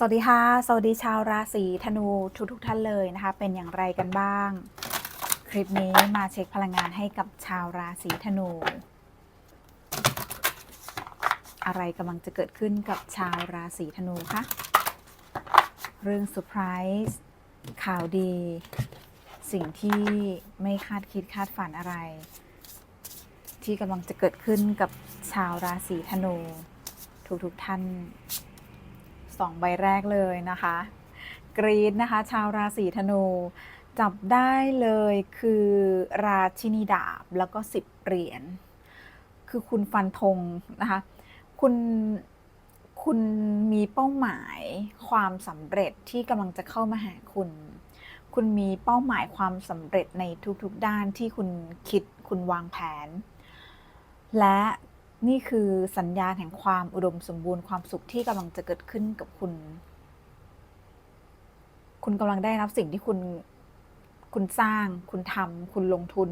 สวัสดีค่ะ สวัสดีชาวราศีธนูทุกทุกท่านเลยนะคะ เป็นอย่างไรกันบ้าง คลิปนี้มาเช็คพลังงานให้กับชาวราศีธนู อะไรกำลังจะเกิดขึ้นกับชาวราศีธนูคะ เรื่องเซอร์ไพรส์ข่าวดี สิ่งที่ไม่คาดคิดคาดฝันอะไร ที่กำลังจะเกิดขึ้นกับชาวราศีธนู ทุกๆท่าน สองใบแรกเลยนะคะ กรีดนะคะ ชาวราศีธนู จับได้เลยคือราชินีดาบแล้วก็สิบเหรียญคือคุณฟันธงนะคะ คุณคุณมีเป้าหมายความสำเร็จที่กำลังจะเข้ามาหาคุณ คุณมีเป้าหมายความสำเร็จในทุกๆด้านที่คุณคิดคุณวางแผน และ นี่คือสัญญาณแห่งความอุดมสมบูรณ์ความสุขที่กำลังจะเกิดขึ้นกับคุณ คุณกำลังได้รับสิ่งที่คุณคุณสร้าง คุณทำคุณลงทุน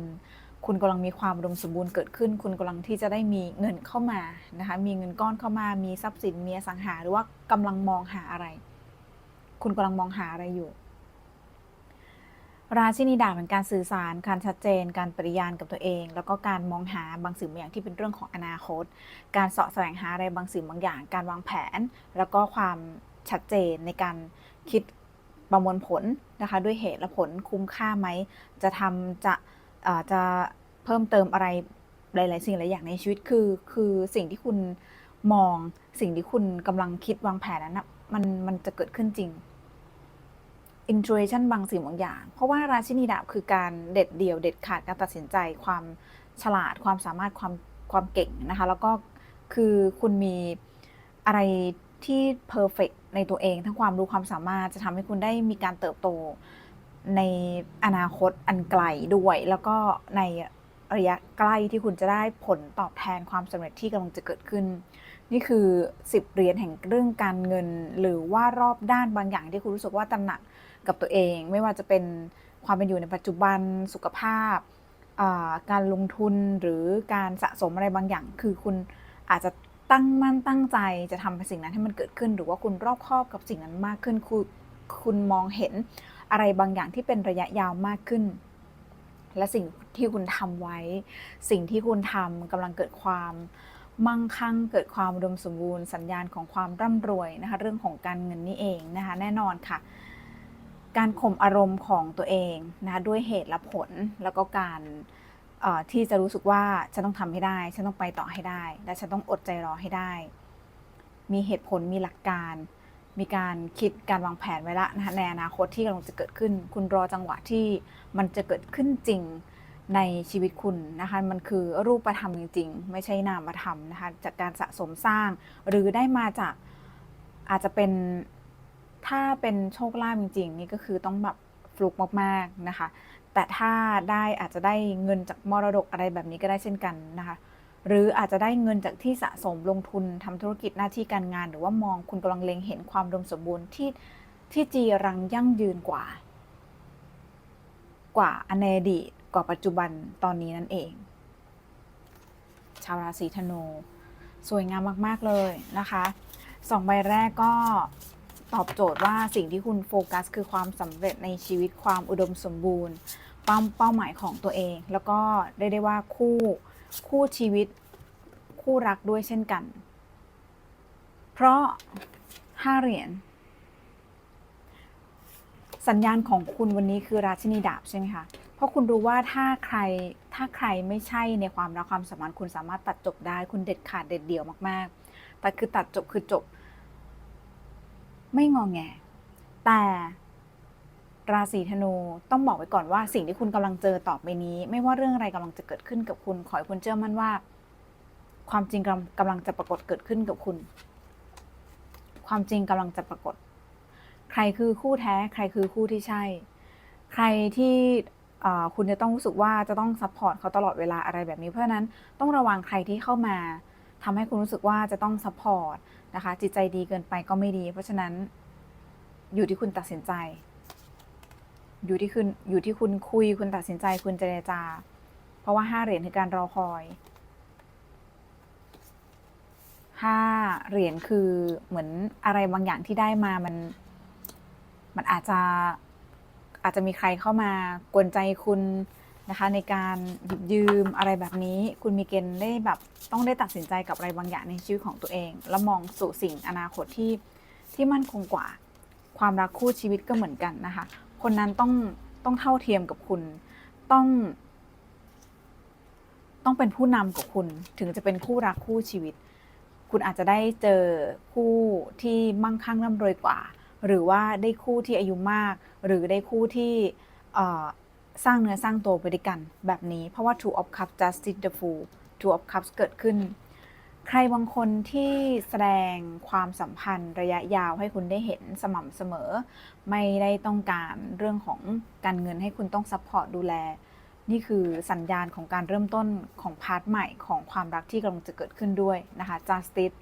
คุณกำลังมีความอุดมสมบูรณ์เกิดขึ้น คุณกำลังที่จะได้มีเงินเข้ามานะคะ มีเงินก้อนเข้ามา มีทรัพย์สินมีอสังหาหรือว่ากำลังมองหาอะไร คุณกำลังมองหาอะไรอยู่ ราชินีดาบเป็นการสื่อสาร การชัดเจน การปฏิญาณกับตัวเอง แล้วก็การมองหาบางสิ่งบางอย่างที่เป็นเรื่องของอนาคต การเสาะแสวงหาอะไรบางสิ่งบางอย่าง การวางแผน แล้วก็ความชัดเจนในการคิดประมวลผลนะคะด้วยเหตุและผลคุ้มค่าไหม จะทำจะเอ่อจะเพิ่มเติมอะไรหลาย ๆ สิ่งหลายอย่างในชีวิตคือคือสิ่งที่คุณมองสิ่งที่คุณกำลังคิดวางแผนนั้นนะมันมันจะเกิดขึ้นจริง intuition บางสิ่งบางอย่าง เพราะว่าราชินีดาบคือการเด็ดเดี่ยวเด็ดขาดการตัดสินใจความฉลาดความสามารถความความเก่งนะคะ แล้วก็คือคุณมีอะไรที่ perfect ในตัวเอง ทั้งความรู้ความสามารถจะทำให้คุณได้มีการเติบโตในอนาคตอันไกลด้วย แล้วก็ในระยะใกล้ที่คุณจะได้ผลตอบแทนความสำเร็จที่กำลังจะเกิดขึ้น นี่คือ 10เหรียญแห่งเรื่องการเงิน หรือว่ารอบด้านบางอย่างที่คุณรู้สึกว่าตระหนัก กับตัวเอง ไม่ว่าจะเป็นความเป็นอยู่ในปัจจุบันสุขภาพ การลงทุนหรือการสะสมอะไรบางอย่าง คือคุณอาจจะตั้งมั่นตั้งใจจะทำสิ่งนั้นให้มันเกิดขึ้น หรือว่าคุณรอบคอบกับสิ่งนั้นมากขึ้นคุณคุณมองเห็นอะไรบางอย่างที่เป็นระยะยาวมากขึ้น และสิ่งที่คุณทำไว้ สิ่งที่คุณทำกำลังเกิดความมั่งคั่งเกิดความอุดมสมบูรณ์สัญญาณของความร่ำรวยนะคะ เรื่องของการเงินนี่เองนะคะ แน่นอนค่ะ การข่มอารมณ์ของตัวเองนะคะด้วยเหตุและผลแล้วก็การที่จะรู้สึกว่าฉันต้องทำให้ได้ ฉันต้องไปต่อให้ได้ และฉันต้องอดใจรอให้ได้ มีเหตุผลมีหลักการ มีการคิดการวางแผนไว้ละนะคะในอนาคตที่กำลังจะเกิดขึ้น คุณรอจังหวะที่มันจะเกิดขึ้นจริงในชีวิตคุณนะคะมันคือรูปธรรมจริง ๆ ไม่ใช่นามธรรมนะคะจากการสะสมสร้าง หรือได้มาจากอาจจะเป็น ถ้าเป็นโชคลาภจริง ๆ นี่ก็คือต้องแบบฟลุกมากๆนะคะ แต่ถ้าได้อาจจะได้เงินจากมรดกอะไรแบบนี้ก็ได้เช่นกันนะคะ หรืออาจจะได้เงินจากที่สะสมลงทุนทำธุรกิจหน้าที่การงาน หรือว่ามองคุณกำลังเล็งเห็นความอุดมสมบูรณ์ที่ที่จีรังยั่งยืนกว่า กว่าอนอดีตกว่าปัจจุบันตอนนี้นั่นเอง ชาวราศีธนู สวยงามมาก ๆ เลยนะคะสองใบแรกก็ ตอบโจทย์ว่าสิ่งที่คุณโฟกัส คือความสำเร็จในชีวิตความอุดมสมบูรณ์เป้าเป้าหมายของตัวเอง แล้วก็ได้ได้ว่าคู่คู่ชีวิตคู่รักด้วยเช่นกัน เพราะห้าเหรียญสัญญาณของคุณวันนี้คือราชินีดาบใช่ไหมคะ เพราะคุณรู้ว่าถ้าใครถ้าใครไม่ใช่ในความรักความสัมพันธ์คุณสามารถตัดจบได้ คุณเด็ดขาดเด็ดเดี่ยวมาก ๆ แต่คือตัดจบคือจบ ไม่งองแง แต่ราศีธนูต้องบอกไว้ก่อนว่าสิ่งที่คุณกำลังเจอต่อไปนี้ ไม่ว่าเรื่องอะไรกำลังจะเกิดขึ้นกับคุณ ขอให้คุณเชื่อมั่นว่า ความจริงกำลังกำลังจะปรากฏเกิดขึ้นกับคุณ ความจริงกำลังจะปรากฏ ใครคือคู่แท้ ใครคือคู่ที่ใช่ ใครที่คุณจะต้องรู้สึกว่าจะต้องซัพพอร์ตเขาตลอดเวลาอะไรแบบนี้ เพราะฉะนั้นต้องระวังใครที่เข้ามาทำให้คุณรู้สึกว่าจะต้องซัพพอร์ต นะคะ จิตใจดีเกินไปก็ไม่ดี เพราะฉะนั้นอยู่ที่คุณตัดสินใจ อยู่ที่คุณอยู่ที่คุณคุยคุณตัดสินใจคุณเจรจา เพราะว่าห้าเหรียญคือการรอคอยห้าเหรียญคือเหมือนอะไรบางอย่างที่ได้มามัน มันอาจจะอาจจะมีใครเข้ามากวนใจคุณ นะคะในการหยิบยืมอะไรแบบนี้คุณมีเกณฑ์ได้แบบต้องได้ตัดสินใจกับอะไรบางอย่างในชีวิตของตัวเอง แล้วมองสู่สิ่งอนาคตที่ที่มั่นคงกว่า ความรักคู่ชีวิตก็เหมือนกันนะคะ คนนั้นต้องต้องเท่าเทียมกับคุณต้อง ต้องเป็นผู้นำกับคุณถึงจะเป็นคู่รักคู่ชีวิต คุณอาจจะได้เจอคู่ที่มั่งคั่งร่ำรวยกว่า หรือว่าได้คู่ที่อายุมาก หรือได้คู่ที่ สร้างเนื้อสร้างตัวไปด้วยกันแบบนี้ เพราะว่า Two of Cups Justice the Fool Two of Cups เกิดขึ้น ใครบางคนที่แสดงความสัมพันธ์ระยะยาวให้คุณได้เห็นสม่ำเสมอ ไม่ได้ต้องการเรื่องของการเงินให้คุณต้องซัพพอร์ตดูแล นี่คือสัญญาณของการเริ่มต้นของพาร์ทใหม่ของความรักที่กำลังจะเกิดขึ้นด้วยนะคะ justice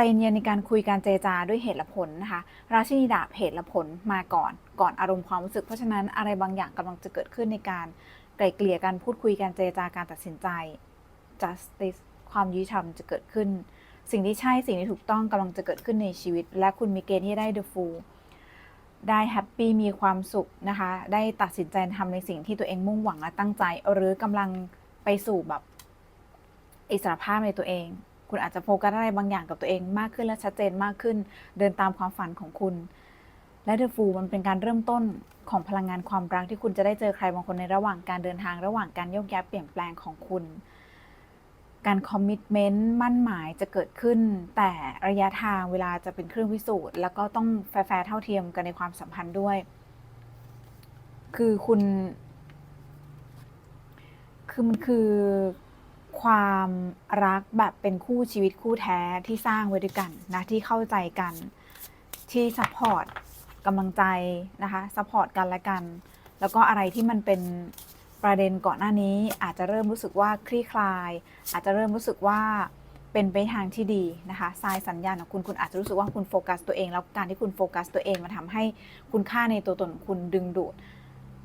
ใจเย็นในการคุยการเจรจาด้วยเหตุและผลนะคะ ราชินีดาบเหตุและผลมาก่อน ก่อนอารมณ์ความรู้สึก เพราะฉะนั้นอะไรบางอย่างกำลังจะเกิดขึ้นในการไกล่เกลี่ยการพูดคุยการเจรจาการตัดสินใจ justice ความยุติธรรมจะเกิดขึ้น สิ่งที่ใช่สิ่งที่ถูกต้องกำลังจะเกิดขึ้นในชีวิต และคุณมีเกณฑ์ที่ได้ the fool ได้แฮปปี้มีความสุขนะคะ ได้ตัดสินใจทำในสิ่งที่ตัวเองมุ่งหวังและตั้งใจ หรือกำลังไปสู่แบบอิสรภาพในตัวเอง คุณอาจจะโฟกัสอะไรบางอย่างกับตัวเองมากขึ้นและชัดเจนมากขึ้น เดินตามความฝันของคุณ และเดอะฟูมันเป็นการเริ่มต้นของพลังงานความรักที่คุณจะได้เจอใครบางคนในระหว่างการเดินทางระหว่างการโยกย้ายเปลี่ยนแปลงของคุณ การคอมมิชเมนต์มั่นหมายจะเกิดขึ้น แต่ระยะทางเวลาจะเป็นเครื่องพิสูจน์ แล้วก็ต้องแฟร์เท่าเทียมกันในความสัมพันธ์ด้วย คือคุณ คือมันคือ ความรักแบบเป็นคู่ชีวิตคู่แท้ที่สร้างไว้ด้วยกันนะที่เข้าใจกันที่ซัพพอร์ตกำลังใจนะคะซัพพอร์ตกันและกัน แล้วก็อะไรที่มันเป็นประเด็นก่อนหน้านี้อาจจะเริ่มรู้สึกว่าคลี่คลาย อาจจะเริ่มรู้สึกว่าเป็นไปทางที่ดีนะคะทรายสัญญาณของคุณคุณอาจจะรู้สึกว่าคุณโฟกัสตัวเอง แล้วการที่คุณโฟกัสตัวเองมันทำให้คุณค่าในตัวตนของคุณดึงดูด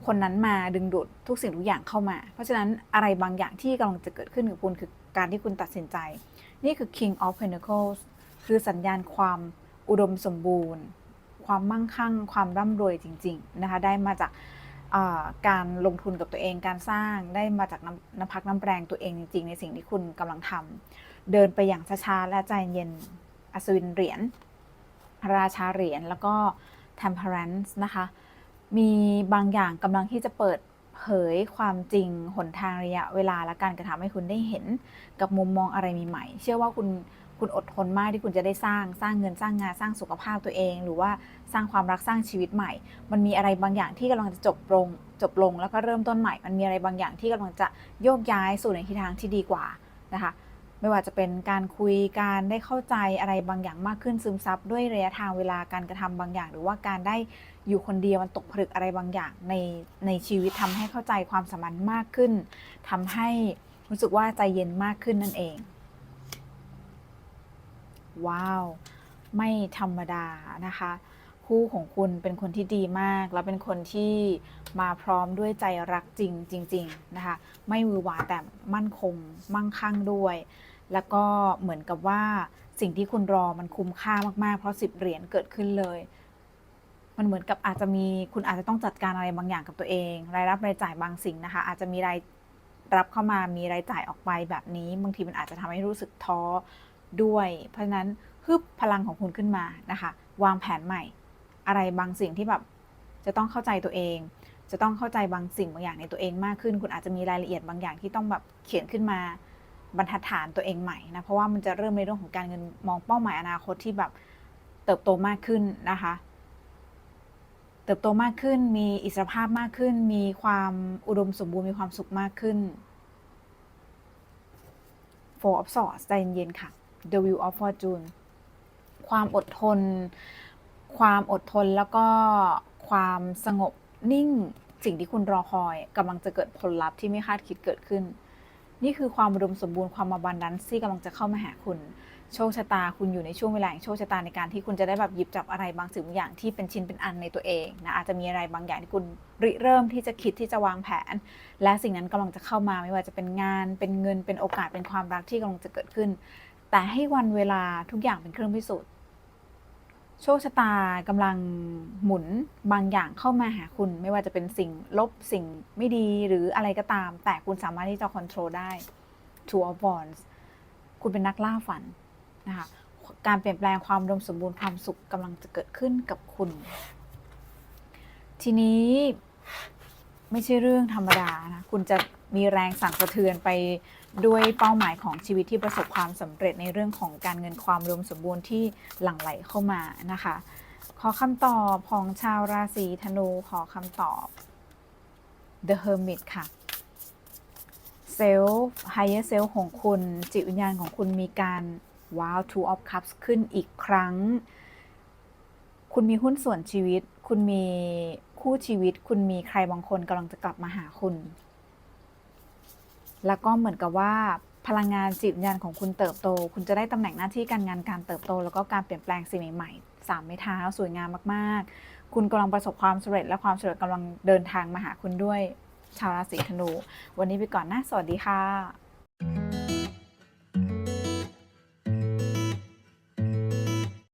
คนนั้นมาดึงดูดทุกสิ่งทุกอย่างเข้ามา เพราะฉะนั้นอะไรบางอย่างที่กำลังจะเกิดขึ้นกับคุณคือการที่คุณตัดสินใจ นี่คือ King of Pentacles คือสัญญาณความอุดมสมบูรณ์ ความมั่งคั่ง ความร่ำรวยจริง ๆ นะคะ ได้มาจากการลงทุนกับตัวเองการสร้างได้มาจากน้ำน้ำพักน้ำแรงตัวเองจริง ๆ ในสิ่งที่คุณกำลังทำเดินไปอย่างช้าๆและใจเย็นอัศวินเหรียญราชาเหรียญแล้วก็ temperance นะคะ มีบางอย่างกำลังที่จะเปิดเผยความจริงหนทางระยะเวลาและการกระทำให้คุณได้เห็นกับมุมมองอะไรใหม่ๆเชื่อว่าคุณคุณอดทนมากที่คุณจะได้สร้างสร้างเงินสร้างงานสร้างสุขภาพตัวเอง หรือว่าสร้างความรักสร้างชีวิตใหม่ มันมีอะไรบางอย่างที่กำลังจะจบลงจบลงแล้วก็เริ่มต้นใหม่ มันมีอะไรบางอย่างที่กำลังจะโยกย้ายสู่ในทิศทางที่ดีกว่านะคะ ไม่ว่าจะเป็นการคุยการได้เข้าใจอะไรบางอย่างมากขึ้นซึมซับด้วยระยะทางเวลาการกระทำบางอย่าง หรือว่าการได้ อยู่คนเดียวมันตกผลึกอะไรบางอย่างในในชีวิตทำให้เข้าใจความสัมพันธ์มากขึ้นทำให้รู้สึกว่าใจเย็นมากขึ้นนั่นเอง ว้าว ไม่ธรรมดานะคะ คู่ของคุณเป็นคนที่ดีมาก แล้วเป็นคนที่มาพร้อมด้วยใจรักจริงจริง ๆ นะคะ ไม่มือหวาแต่มั่นคง มั่งคั่งด้วย แล้วก็เหมือนกับว่าสิ่งที่คุณรอมันคุ้มค่ามากๆ เพราะสิบเหรียญเกิดขึ้นเลย มันเหมือนกับอาจจะมีคุณอาจจะต้องจัดการอะไรบางอย่างกับตัวเอง รายรับรายจ่ายบางสิ่งนะคะ อาจจะมีรายรับเข้ามามีรายจ่ายออกไปแบบนี้ บางทีมันอาจจะทำให้รู้สึกท้อด้วย เพราะฉะนั้นฮึบพลังของคุณขึ้นมานะคะ วางแผนใหม่ อะไรบางสิ่งที่แบบจะต้องเข้าใจตัวเอง จะต้องเข้าใจบางสิ่งบางอย่างในตัวเองมากขึ้น คุณอาจจะมีรายละเอียดบางอย่างที่ต้องแบบเขียนขึ้นมาบรรทัดฐานตัวเองใหม่นะเพราะว่ามันจะเริ่มในเรื่องของการเงินมองเป้าหมายอนาคตที่แบบเติบโตมากขึ้นนะคะ เติบโตมากขึ้น มีอิสรภาพมากขึ้น มีความอุดมสมบูรณ์ มีความสุขมากขึ้น Four of Swords ใจเย็นๆค่ะ The Wheel of Fortune ความอดทน ความอดทนแล้วก็ความสงบนิ่งสิ่งที่คุณรอคอยกำลังจะเกิดผลลัพธ์ที่ไม่คาดคิดเกิดขึ้น นี่คือความอุดมสมบูรณ์ความมาบันดันซี่กำลังจะเข้ามาหาคุณ โชคชะตาคุณอยู่ในช่วงเวลาแห่งโชคชะตาในการที่คุณจะได้แบบหยิบจับอะไรบางสิ่งบางอย่างที่เป็นชิ้นเป็นอันในตัวเองนะอาจจะมีอะไรบางอย่างที่คุณริเริ่มที่จะคิดที่จะวางแผน และสิ่งนั้นกำลังจะเข้ามาไม่ว่าจะเป็นงาน เป็นเงินเป็นโอกาสเป็นความรักที่กำลังจะเกิดขึ้น แต่ให้วันเวลาทุกอย่างเป็นเครื่องพิสูจน์โชคชะตากำลังหมุนบางอย่างเข้ามาหาคุณ ไม่ว่าจะเป็นสิ่งลบสิ่งไม่ดีหรืออะไรก็ตาม แต่คุณสามารถที่จะควบคุมได้ Two of Wands คุณเป็นนักล่าฝัน นะคะการเปลี่ยนแปลงความอุดมสมบูรณ์ความสุขกำลังจะเกิดขึ้นกับคุณ ทีนี้ไม่ใช่เรื่องธรรมดานะคุณจะมีแรงสั่นสะเทือนไปด้วยเป้าหมายของชีวิตที่ประสบความสำเร็จในเรื่องของการเงินความอุดมสมบูรณ์ที่หลั่งไหลเข้ามานะคะ ขอคำตอบของชาวราศีธนูขอคำตอบ The Hermit ค่ะเซลฟ์ไฮเ e อร์เซลของคุณจิตวิญญาณของคุณมีการ ว้าว Two of Cups ขึ้นอีกครั้ง คุณมีหุ้นส่วนชีวิต คุณมีคู่ชีวิต คุณมีใครบางคนกำลังจะกลับมาหาคุณ แล้วก็เหมือนกับว่าพลังงานจิตวิญญาณของคุณเติบโต คุณจะได้ตำแหน่งหน้าที่การงานการเติบโต แล้วก็การเปลี่ยนแปลงสิ่งใหม่ๆสามไม้เท้าสวยงามมากๆ คุณกำลังประสบความสำเร็จและความสำเร็จกำลังเดินทางมาหาคุณด้วยชาวราศีธนู วันนี้ไปก่อนนะ สวัสดีค่ะ